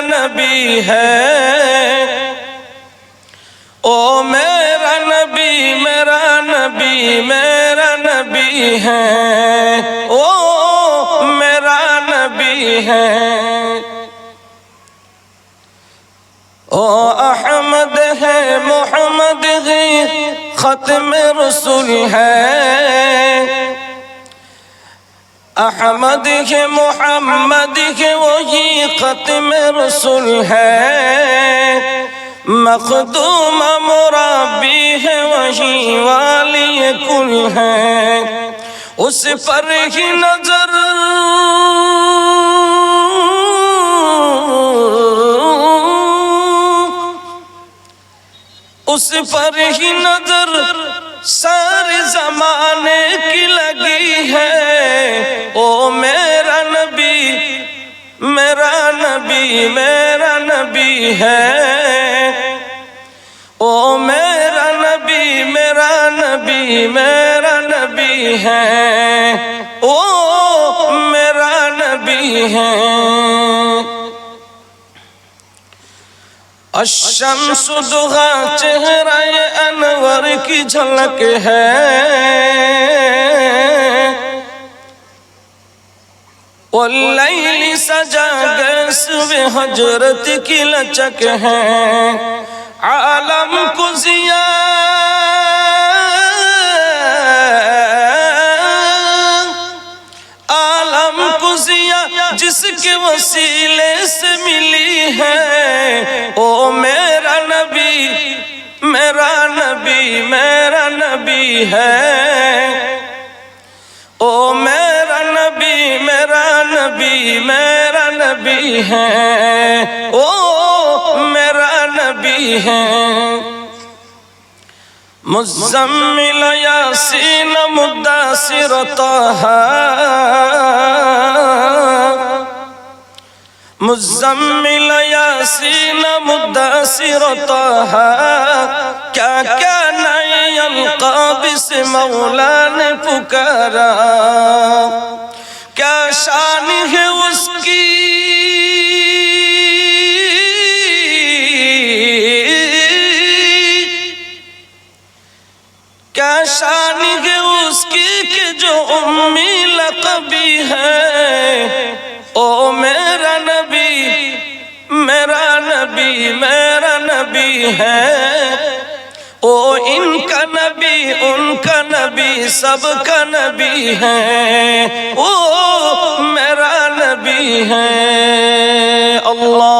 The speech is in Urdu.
نبی ہے۔ او میرا نبی میرا نبی میرا نبی ہے۔ او میرا نبی ہے۔ او احمد ہے، محمد ہے ختم رسول ہے۔ احمد ہے، محمد ہے، وہی ختم رسول ہے۔ مخدوم مرابی ہے، وہی والی کل ہے۔ اس پر ہی نظر۔ اس پر ہی نظر۔ سارے زمانے کی لگی ہے۔ میرا نبی میرا نبی میرا نبی ہے۔ او میرا نبی میرا نبی میرا نبی ہے۔ او میرا نبی ہے۔ الشمس دغا چہرہ انور کی جھلک ہے۔ واللیل سجا گیس گس حجرت کی لچک ہے۔ عالم کو ضیاء عالم کو جس کے وسیلے سے ملی ہے۔ او میرا نبی میرا نبی میرا نبی ہے۔ نبی میرا نبی ہے۔ او میرا نبی ہے۔ مزمل یاسین مداسر طه۔ مزمل یاسین مداسر طه۔ کیا کیا نئی القابس مولا نے پکارا شان ہے اس کی کہ جو امی لقبی ہے۔ او میرا نبی میرا نبی میرا نبی ہے۔ او ان کا نبی، ان کا نبی، سب کا نبی ہے۔ او میرا نبی ہے۔ اللہ